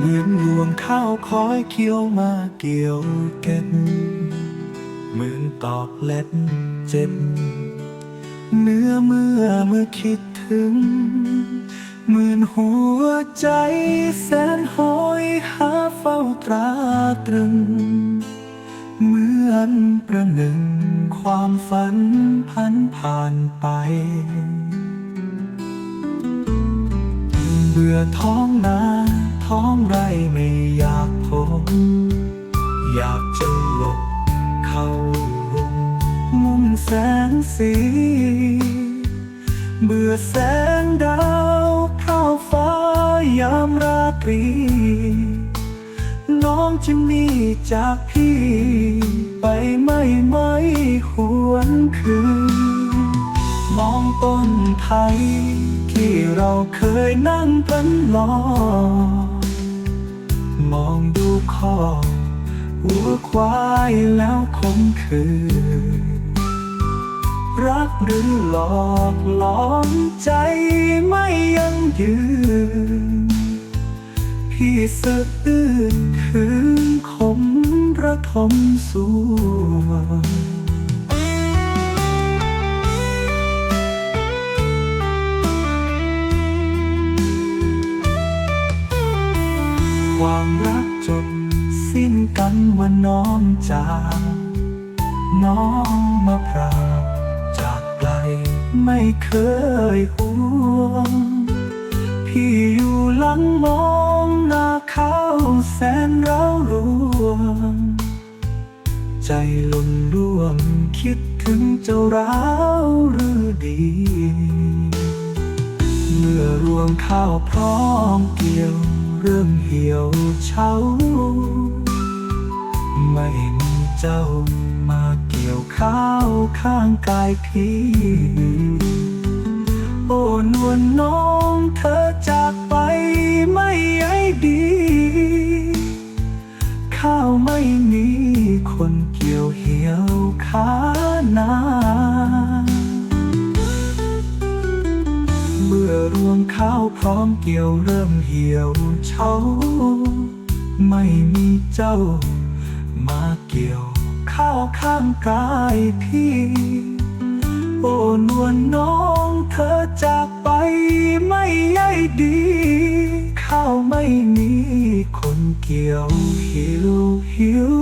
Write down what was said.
เหมือนรวงข้าวคอยเคี้ยวมาเกี่ยวเก็บเหมือนตอกเล็ดเจ็บเนื้อเมื่อเมื่อคิดถึงเหมือนหัวใจแสนหอยหาเฝ้าตราตรึง เหมือนประหนึ่งความฝันพันผ่านไป เบื่อท้องนา ท้องไรไม่อยากพบอยากจะหลบเข้ามุมแสงสี เบื่อแสงดาวเท่าฟ้ายามราตรี น้องจะมีจากพี่ ไปไม่ไม่หวนคืน มองต้นไทยที่เราเคยนั่งพันรอ มองดูคอหัวควายแล้วคงคือรักหรือหลอกหลอนใจไม่ยังยืน พี่สะอื้นคืนคมระทมสวง วามรักจบสิ้นกันวันน้องจากน้องมะพราจากไกลไม่เคยห่วง พี่อยู่หลังมองหน้าเขาแสนเร้ารวง ใจหลุ่นร่วงคิดถึงเจ้าร้าวหรือดี เมื่อรวงข้าวพร้อมเกี่ยว เริ่มเหี่ยวเฉาไม่มีเจ้ามาเกี่ยวข้าวข้างกายพี่ โอ้นวลน้องเธอจากไปไม่ใยดี ข้าวไม่มีคนเกี่ยวเหี่ยวขานา รวงข้าวพร้อมเกี่ยวเริ่มเหี่ยวเฉาไม่มีเจ้า มาเกี่ยวข้าวข้างกายพี่ โอ้นวลน้องเธอจากไปไม่ใยดี ข้าวไม่มีคนเกี่ยวหิวหิว